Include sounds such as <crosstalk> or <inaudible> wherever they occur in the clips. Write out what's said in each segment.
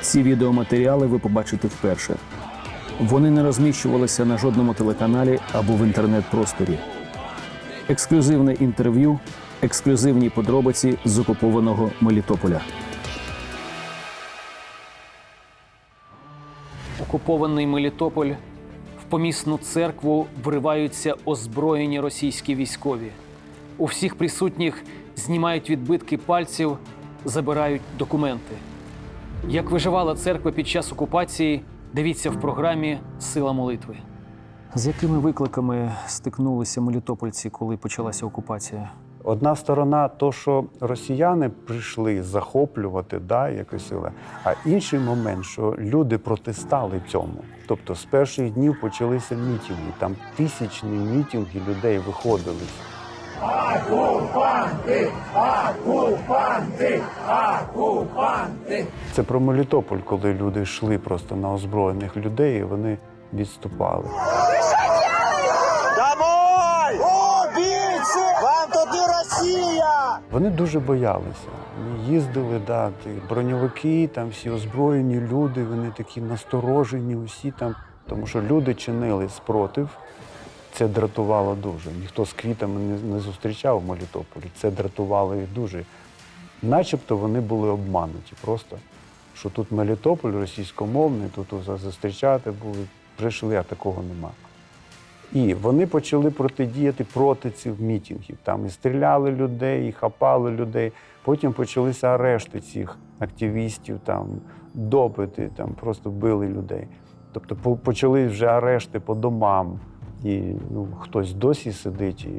Ці відеоматеріали ви побачите вперше. Вони не розміщувалися на жодному телеканалі або в інтернет-просторі. Ексклюзивне інтерв'ю, ексклюзивні подробиці з окупованого Мелітополя. Окупований Мелітополь в помісну церкву вриваються озброєні російські військові. У всіх присутніх знімають відбитки пальців, забирають документи. Як виживала церква під час окупації, дивіться в програмі Сила молитви. З якими викликами стикнулися мелітопольці, коли почалася окупація? Одна сторона, то, що росіяни прийшли захоплювати да, якось сили, а інший момент, що люди протистали цьому. Тобто з перших днів почалися мітинги. Там тисячні мітинги людей виходили. Це про Мелітополь, коли люди йшли просто на озброєних людей, і вони відступали. Домой! Убийцы! Вам тут не Россия! Вони дуже боялися. Вони їздили, да, ті броньовики, там всі озброєні люди, вони такі насторожені, усі там. Тому що люди чинили спротив. Це дратувало дуже. Ніхто з квітами не, не зустрічав в Мелітополі. Це дратувало їх дуже. Начебто вони були обмануті просто, що тут Мелітополь російськомовний, тут зустрічати були. Прийшли, а такого нема. І вони почали протидіяти проти цих мітингів. Там і стріляли людей, і хапали людей. Потім почалися арешти цих активістів, там допити, там просто били людей. Тобто почали вже арешти по домам. І ну, хтось досі сидить. І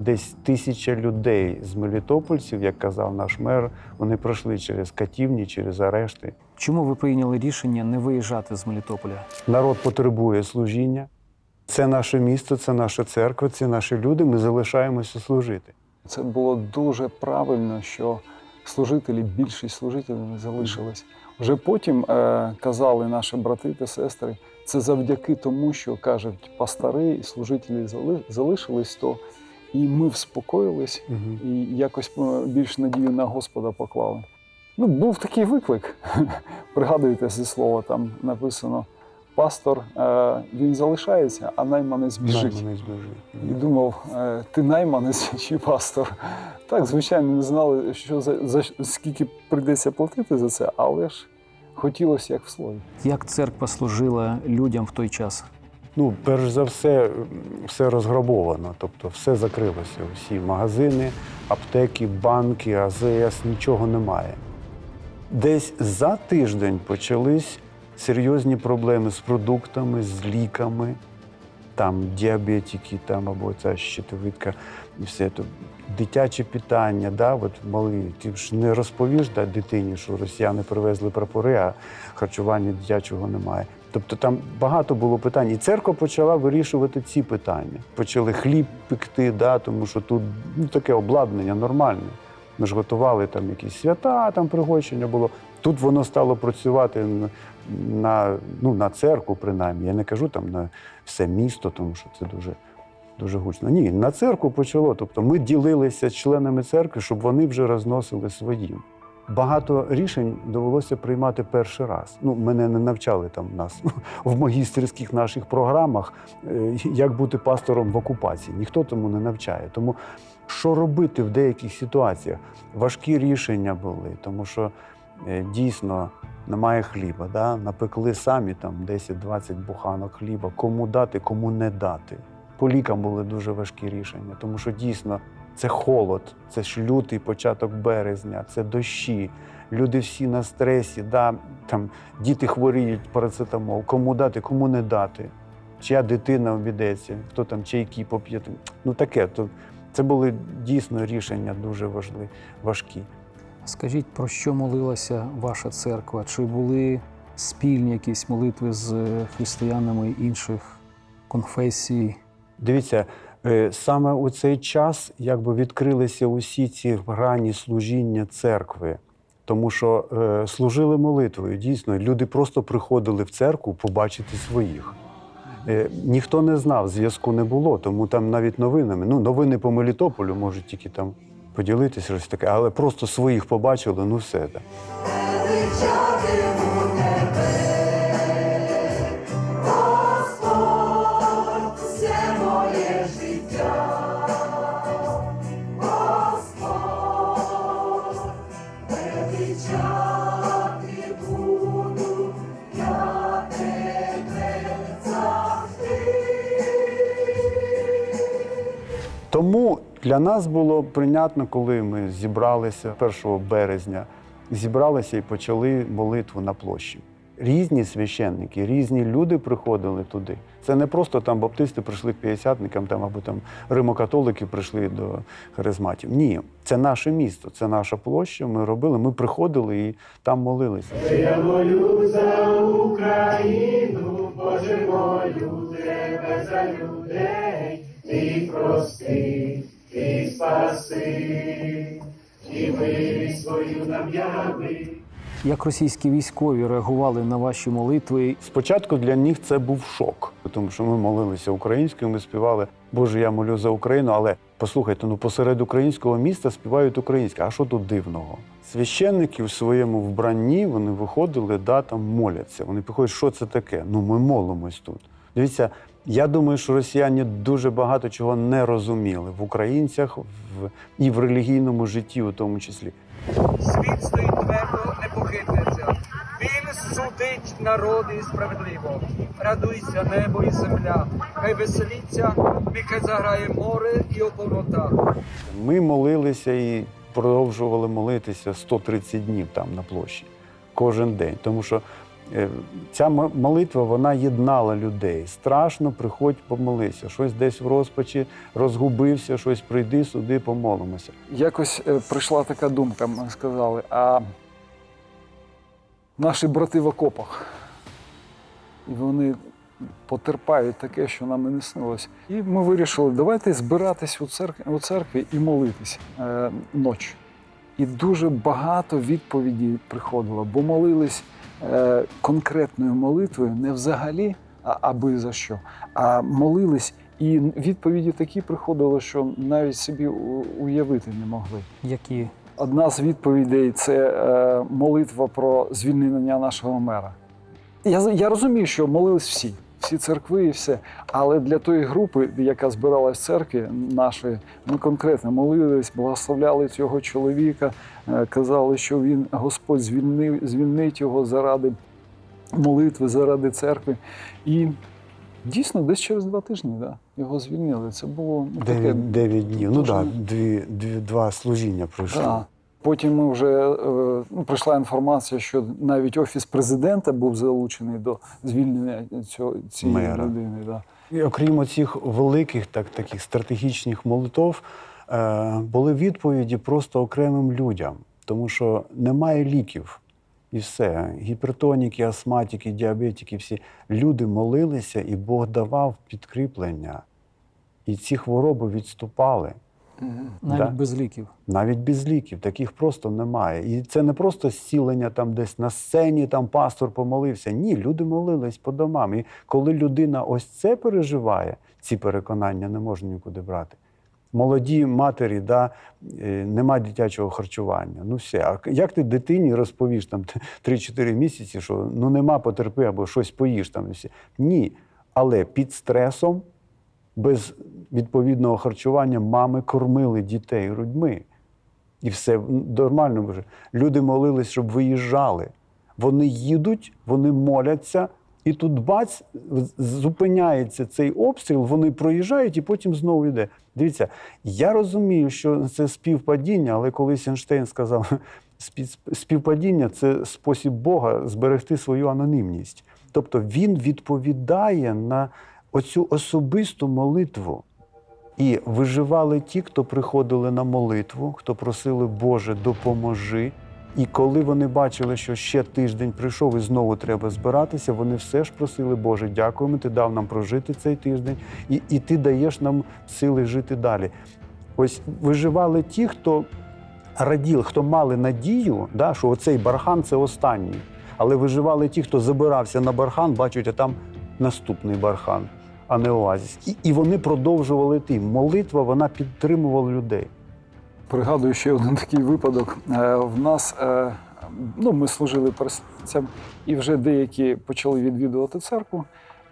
десь тисяча людей з мелітопольців, як казав наш мер, вони пройшли через катівні, через арешти. Чому ви прийняли рішення не виїжджати з Мелітополя? Народ потребує служіння. Це наше місто, це наша церква, це наші люди. Ми залишаємося служити. Це було дуже правильно, що служителі, більшість служителів залишились. Вже потім е, казали наші брати та сестри, це завдяки тому, що кажуть пастори і служителі залишились, то і ми вспокоїлись і якось більш надію на Господа поклали. Ну, був такий виклик. <laughs> Пригадуєте зі слова, там написано: пастор е, він залишається, а найманець біжить. Найманець біжить. І думав, е, ти найманець <laughs> чи пастор. Так, звичайно, не знали, що за, за скільки прийдеться платити за це, але ж хотілося як в слові. Як церква служила людям в той час? Ну, перш за все, все розграбовано, тобто все закрилося. Всі магазини, аптеки, банки, АЗС, нічого немає. Десь за тиждень почались серйозні проблеми з продуктами, з ліками, там діабетики, там або ця щитовидка, і все то. Дитяче питання, да, от мали, ти ж не розповіш да, дитині, що росіяни привезли прапори, а харчування дитячого немає. Тобто там багато було питань. І церква почала вирішувати ці питання. Почали хліб пекти, да, тому що тут ну, таке обладнання нормальне. Ми ж готували там якісь свята, там пригощення було. Тут воно стало працювати на, ну, на церкву, принаймні. Я не кажу там на все місто, тому що це дуже, дуже гучно. Ні, на церкву почало. Тобто ми ділилися з членами церкви, щоб вони вже розносили своїм. Багато рішень довелося приймати перший раз. Ну, мене не навчали там нас <laughs> в магістерських наших програмах, е, як бути пастором в окупації. Ніхто тому не навчає. Тому що робити в деяких ситуаціях? Важкі рішення були, тому що е, дійсно немає хліба. Да? Напекли самі там 10-20 буханок хліба. Кому дати, кому не дати. По лікам були дуже важкі рішення, тому що дійсно це холод, це ж лютий початок березня, це дощі. Люди всі на стресі, да? там діти хворіють парацетамол. Кому дати, кому не дати. Чия дитина обідеться, хто там чайки поп'є. Ну таке. То це були дійсно рішення дуже важливі, важкі. Скажіть, про що молилася ваша церква? Чи були спільні якісь молитви з християнами інших конфесій? Дивіться, е, саме у цей час якби відкрилися усі ці грані служіння церкви. Тому що е, служили молитвою. Дійсно, люди просто приходили в церкву побачити своїх. Е, ніхто не знав, зв'язку не було, тому там навіть новинами. Ну, новини по Мелітополю можуть тільки там поділитися щось таке, але просто своїх побачили, ну все. Так. Буду Для нас було прийнятно, коли ми зібралися 1 березня, зібралися і почали молитву на площі. Різні священники, різні люди приходили туди. Це не просто там баптисти прийшли к п'ятдесятникам, там або там римокатолики прийшли до харизматів. Ні, це наше місто, це наша площа. Ми робили, ми приходили і там молилися. Як російські військові реагували на ваші молитви? Спочатку для них це був шок, тому що ми молилися українською, ми співали Боже, я молю за Україну. Але послухайте, ну посеред українського міста співають українською. А що тут дивного? Священники в своєму вбранні вони виходили, да, там моляться. Вони приходять, що це таке? Ну ми молимось тут. Дивіться, я думаю, що росіяни дуже багато чого не розуміли в українцях в, і в релігійному житті, у тому числі. Світ стоїть твердо, не похитнеться. Він судить народи справедливо. Радуйся небо і земля. Хай веселіться, хай заграє море і оповнота. Ми молилися і продовжували молитися 130 днів там на площі кожен день. Тому що ця молитва вона єднала людей. Страшно, приходь, помолися. Щось десь в розпачі розгубився, щось прийди сюди, помолимося. Якось е, прийшла така думка, ми сказали, а наші брати в окопах, і вони потерпають таке, що нам і не снилось. І ми вирішили, давайте збиратись у церкві, у церкві і молитись е, ночі. І дуже багато відповідей приходило, бо молились е, конкретною молитвою, не взагалі, а аби за що, а молились. І відповіді такі приходили, що навіть собі уявити не могли. Які Одна з відповідей це е, молитва про звільнення нашого мера. Я, я розумію, що молились всі, всі церкви і все. Але для тої групи, яка збиралась в церкві нашої, ми конкретно молились, благословляли цього чоловіка, е, казали, що він Господь звільнив, звільнить його заради молитви, заради церкви. І дійсно, десь через два тижні да, його звільнили. Це було ну, таке Дев'ять, дев'ять днів. Ну так, да, дві, дві, два служіння пройшли. Да. Потім ми вже е, ну, прийшла інформація, що навіть офіс президента був залучений до звільнення цього цієї Мера. людини. Да. І окрім оцих великих, так, таких стратегічних молитов, е, були відповіді просто окремим людям, тому що немає ліків. І все. Гіпертоніки, астматики, діабетики, всі люди молилися, і Бог давав підкріплення. І ці хвороби відступали. Навіть Да. без ліків. Навіть без ліків, таких просто немає. І це не просто зцілення там десь на сцені, там пастор помолився. Ні, люди молились по домам. І коли людина ось це переживає, ці переконання не можна нікуди брати. Молоді матері, да, е, нема дитячого харчування. Ну все. А як ти дитині розповіш там <laughs> 3-4 місяці, що ну нема потерпи або щось поїш там і все? Ні. Але під стресом без відповідного харчування мами кормили дітей грудьми. І все нормально вже. Люди молились, щоб виїжджали. Вони їдуть, вони моляться, і тут бац, зупиняється цей обстріл, вони проїжджають і потім знову йде. Дивіться, я розумію, що це співпадіння, але колись Ейнштейн сказав, <laughs> «Спів- співпадіння це спосіб Бога зберегти свою анонімність. Тобто він відповідає на оцю особисту молитву. І виживали ті, хто приходили на молитву, хто просили Боже, допоможи. І коли вони бачили, що ще тиждень прийшов і знову треба збиратися, вони все ж просили, Боже, дякуємо, ти дав нам прожити цей тиждень, і, і ти даєш нам сили жити далі. Ось виживали ті, хто раділ, хто мали надію, да, що оцей бархан це останній. Але виживали ті, хто забирався на бархан, бачать, а там наступний бархан, а не оазіс. І, і вони продовжували йти. Молитва вона підтримувала людей. Пригадую ще один такий випадок. Е, В нас е, ну, ми служили переселенцям, і вже деякі почали відвідувати церкву.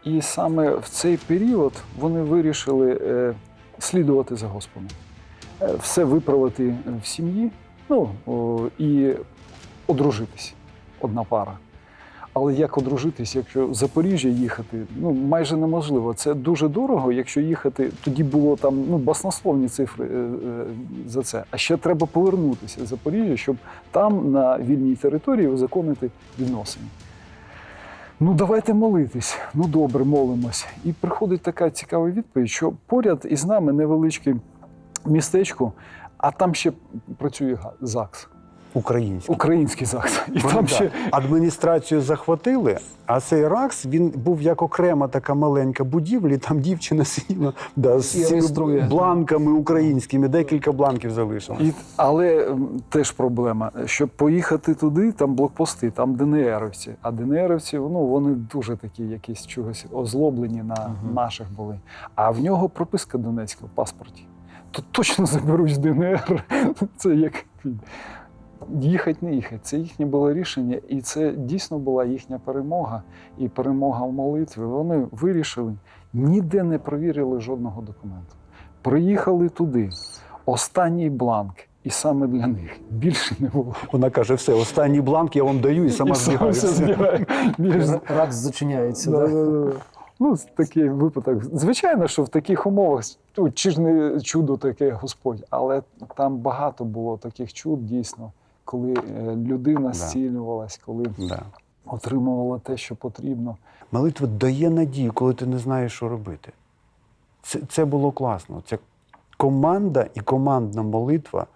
І саме в цей період вони вирішили е, слідувати за Господом, Е, все виправити в сім'ї, ну о, і одружитись одна пара. Але як одружитись, якщо в Запоріжжя їхати, ну майже неможливо. Це дуже дорого, якщо їхати. Тоді було там ну баснословні цифри е, е, за це. А ще треба повернутися в Запоріжжя, щоб там на вільній території узаконити відносини. Ну, давайте молитись. Ну добре, молимось. І приходить така цікава відповідь, що поряд із нами невеличке містечко, а там ще працює ЗАГС, Український. український ЗАГС. І Вони, там да, ще адміністрацію захватили, а цей РАКС він був як окрема така маленька будівля, і там дівчина сиділа да, з цими бланками українськими, декілька бланків залишилось. І, але теж проблема. Щоб поїхати туди, там блокпости, там ДНРівці. А ДНРівці, ну вони дуже такі якісь чогось озлоблені на наших були. А в нього прописка Донецька в паспорті. То точно заберуть ДНР. <laughs> Це як їхати, не їхати. Це їхнє було рішення, і це дійсно була їхня перемога і перемога в молитві. Вони вирішили, ніде не провірили жодного документу. Приїхали туди. Останній бланк, і саме для них більше не було. Вона каже: все, останній бланк я вам даю і сама збігаю. збігає. Рак зачиняється. Да, Да? да, да. Ну, такий випадок. Звичайно, що в таких умовах ну, чи ж не чудо таке Господь, але там багато було таких чуд, дійсно, коли е, людина зцілювалась, коли Да. отримувала те, що потрібно. Молитва дає надію, коли ти не знаєш, що робити. Це, це було класно. Це команда і командна молитва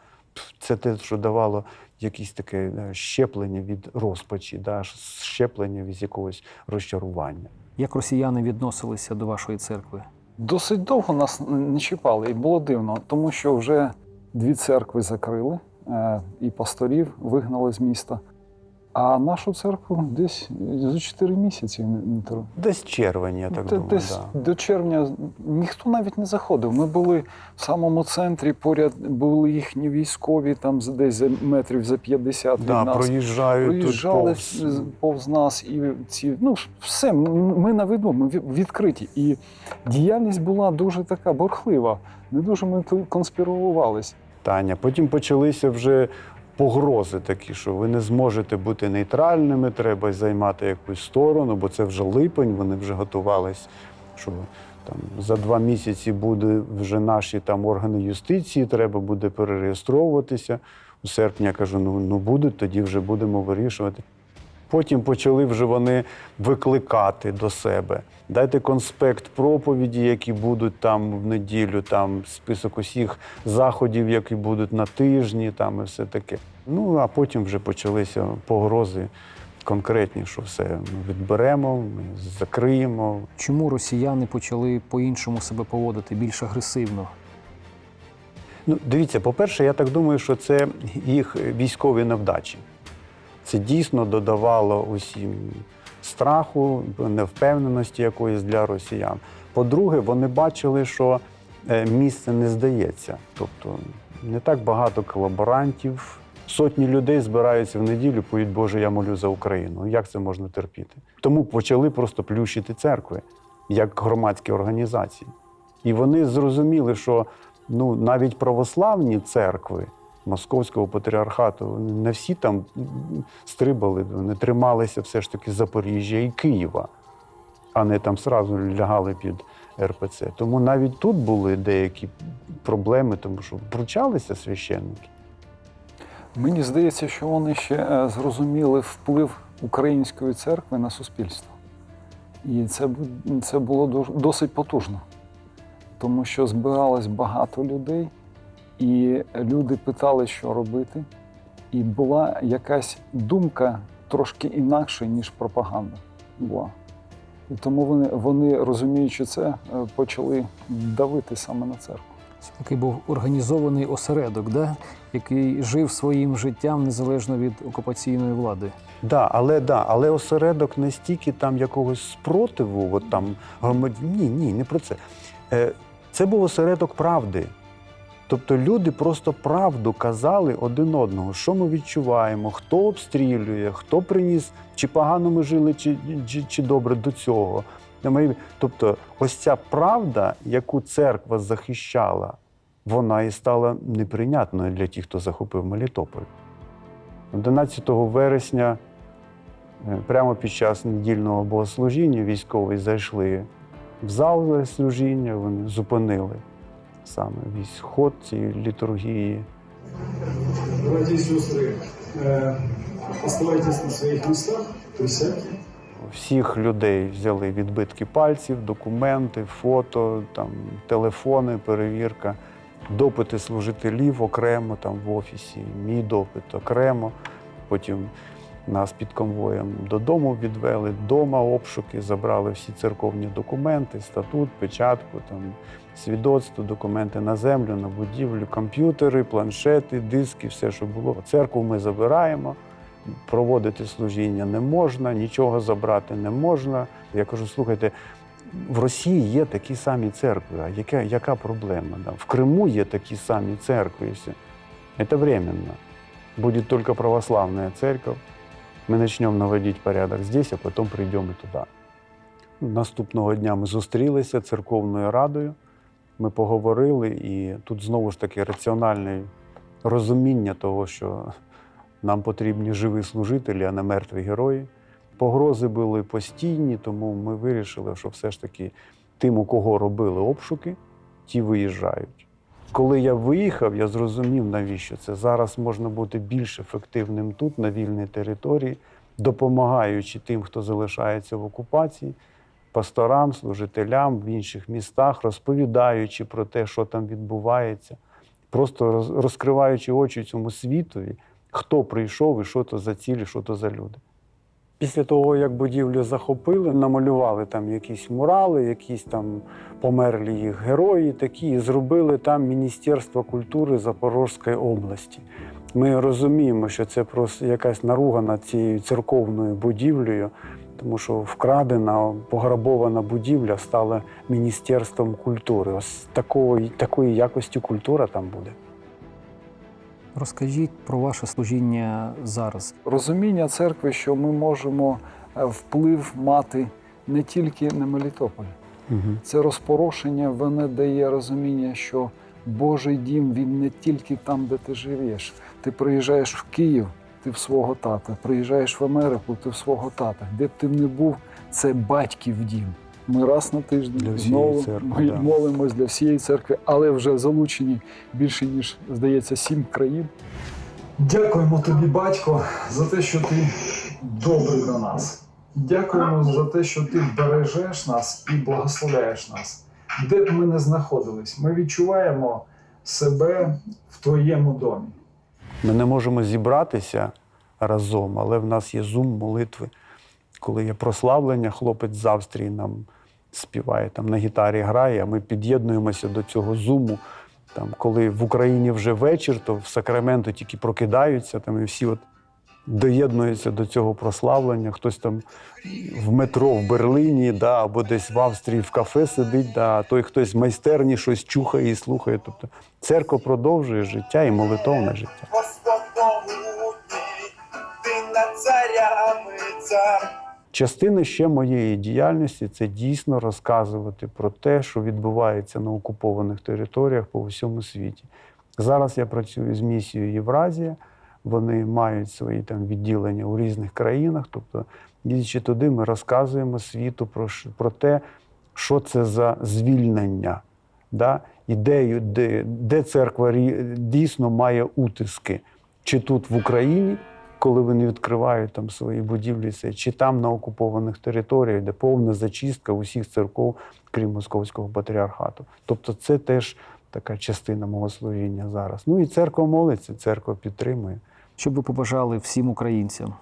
це те, що давало якесь таке е, щеплення від розпачі, да, щеплення від якогось розчарування. Як росіяни відносилися до вашої церкви? Досить довго нас не чіпали, і було дивно, тому що вже дві церкви закрили і пасторів вигнали з міста. А нашу церкву десь за 4 місяці Десь червень, я так Де- думаю. десь Да. до червня ніхто навіть не заходив. Ми були в самому центрі, поряд були їхні військові, там за- десь за метрів за 50 від Да, нас. проїжджають Проїжджали тут повз. повз нас і ці ну все. Ми на виду, ми відкриті. І діяльність була дуже така борхлива. Не дуже ми конспірувалися. Таня. Потім почалися вже погрози такі, що ви не зможете бути нейтральними, треба займати якусь сторону, бо це вже липень, вони вже готувались, що там за два місяці буде вже наші там органи юстиції, треба буде перереєстровуватися. У серпні я кажу, ну, ну будуть, тоді вже будемо вирішувати. Потім почали вже вони викликати до себе. Дайте конспект проповіді, які будуть там в неділю, там список усіх заходів, які будуть на тижні, там і все таке. Ну а потім вже почалися погрози конкретні, що все ми відберемо, ми закриємо. Чому росіяни почали по-іншому себе поводити, більш агресивно? Ну, дивіться, по-перше, я так думаю, що це їх військові невдачі. Це дійсно додавало усім страху, невпевненості якоїсь для росіян. По-друге, вони бачили, що е, місце не здається. Тобто не так багато колаборантів. Сотні людей збираються в неділю, поють Боже, я молю за Україну. Як це можна терпіти? Тому почали просто плющити церкви як громадські організації. І вони зрозуміли, що ну, навіть православні церкви Московського патріархату, не всі там стрибали, вони трималися все ж таки Запоріжжя і Києва, а не там сразу лягали під РПЦ. Тому навіть тут були деякі проблеми, тому що вручалися священники. Мені здається, що вони ще е, зрозуміли вплив української церкви на суспільство. І це, це було досить потужно, тому що збиралось багато людей, і люди питали, що робити. І була якась думка трошки інакша, ніж пропаганда була. І тому вони, вони розуміючи це, е, почали давити саме на церкву. Це такий був організований осередок, да? який жив своїм життям незалежно від окупаційної влади. Да, але да, але осередок не стільки там якогось спротиву, от там громад... Ні, ні, не про це. Е, Це був осередок правди. Тобто люди просто правду казали один одного, що ми відчуваємо, хто обстрілює, хто приніс, чи погано ми жили, чи, чи, чи добре до цього. Тобто, ось ця правда, яку церква захищала, вона і стала неприйнятною для тих, хто захопив Мелітополь. 11 вересня Е, Прямо під час недільного богослужіння військові зайшли в зал служіння, вони зупинили саме весь ход цієї літургії. Братья и сестры, э, оставайтесь на своих местах, присядьте. Всіх людей взяли відбитки пальців, документи, фото, там, телефони, перевірка, допити служителів окремо там в офісі, мій допит окремо. Потім нас під конвоєм додому відвели, вдома обшуки, забрали всі церковні документи, статут, печатку, там, свідоцтво, документи на землю, на будівлю, комп'ютери, планшети, диски, все, що було. Церкву ми забираємо проводити служіння не можна, нічого забрати не можна. Я кажу, слухайте, в Росії є такі самі церкви. А яка, яка проблема? Да? В Криму є такі самі церкви. Это временно. Будет только православная церковь. Мы начнем наводить порядок здесь, а потом прийдемо і туди. Наступного дня ми зустрілися церковною радою. Ми поговорили, і тут знову ж таки раціональне розуміння того, що нам потрібні живі служителі, а не мертві герої. Погрози були постійні, тому ми вирішили, що все ж таки тим, у кого робили обшуки, ті виїжджають. Коли я виїхав, я зрозумів, навіщо це. Зараз можна бути більш ефективним тут, на вільній території, допомагаючи тим, хто залишається в окупації, пасторам, служителям в інших містах, розповідаючи про те, що там відбувається, просто розкриваючи очі цьому світові, хто прийшов і що то за цілі, що то за люди. Після того, як будівлю захопили, намалювали там якісь мурали, якісь там померлі їх герої, такі, і зробили там Міністерство культури Запорізької області. Ми розуміємо, що це просто якась наруга над цією церковною будівлею, тому що вкрадена, пограбована будівля стала Міністерством культури. Ось такої, такої якості культура там буде. Розкажіть про ваше служіння зараз. Розуміння церкви, що ми можемо е, вплив мати не тільки на Мелітополь. Угу. Це розпорошення, воно дає розуміння, що Божий дім він не тільки там, де ти живеш. Ти приїжджаєш в Київ, ти в свого тата, приїжджаєш в Америку, ти в свого тата. Де б ти не був, це батьків дім. Ми раз на тиждень всієї знову церкви, ми да. молимось для всієї церкви, але вже залучені більше ніж здається сім країн. Дякуємо тобі, батько, за те, що ти добрий до нас. Дякуємо за те, що ти бережеш нас і благословляєш нас. Де б ми не знаходились, ми відчуваємо себе в твоєму домі. Ми не можемо зібратися разом, але в нас є зум молитви. Коли є прославлення, хлопець з Австрії нам співає, там на гітарі грає, а ми під'єднуємося до цього зуму. Там, коли в Україні вже вечір, то в Сакраменто тільки прокидаються, там і всі от доєднуються до цього прославлення. Хтось там в метро в Берліні, да, або десь в Австрії в кафе сидить, да, а той хтось в майстерні щось чухає і слухає. Тобто церква продовжує життя і молитовне життя. Господь ти над царями цар. Частина ще моєї діяльності це дійсно розказувати про те, що відбувається на окупованих територіях по всьому світі. Зараз я працюю з місією Євразія. Вони мають свої там відділення у різних країнах. Тобто, їздячи туди, ми розказуємо світу про, про те, що це за звільнення, да? ідею, де, де церква дійсно має утиски, чи тут в Україні, коли вони відкривають там свої будівлі, це, чи там на окупованих територіях, де повна зачистка усіх церков, крім московського патріархату. Тобто, це теж така частина мого служіння зараз. Ну і церква молиться, церква підтримує. Що б ви побажали всім українцям?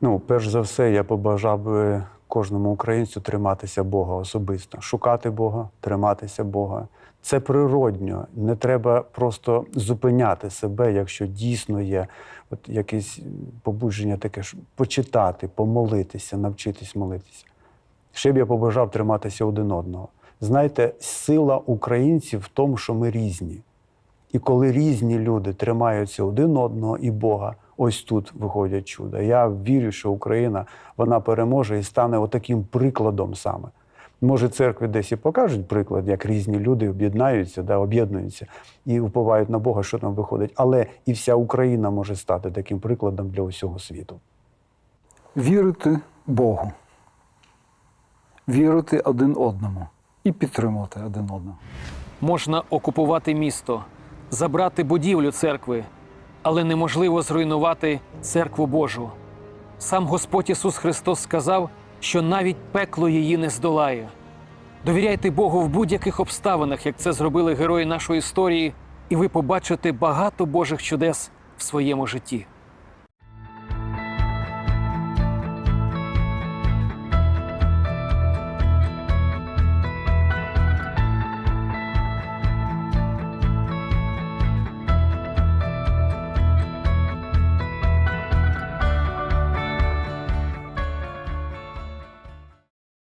Ну, перш за все, я побажав би кожному українцю триматися Бога особисто, шукати Бога, триматися Бога. Це природньо. Не треба просто зупиняти себе, якщо дійсно є от якесь побудження таке, що почитати, помолитися, навчитись молитися. Ще б я побажав триматися один одного. Знаєте, сила українців в тому, що ми різні. І коли різні люди тримаються один одного і Бога, ось тут виходять чуда. Я вірю, що Україна вона переможе і стане отаким прикладом саме. Може, церкви десь і покажуть приклад, як різні люди об'єднаються, да, об'єднуються і уповають на Бога, що там виходить. Але і вся Україна може стати таким прикладом для усього світу. Вірити Богу, вірити один одному і підтримувати один одного. Можна окупувати місто, забрати будівлю церкви, але неможливо зруйнувати церкву Божу. Сам Господь Ісус Христос сказав, що навіть пекло її не здолає. Довіряйте Богу в будь-яких обставинах, як це зробили герої нашої історії, і ви побачите багато Божих чудес в своєму житті.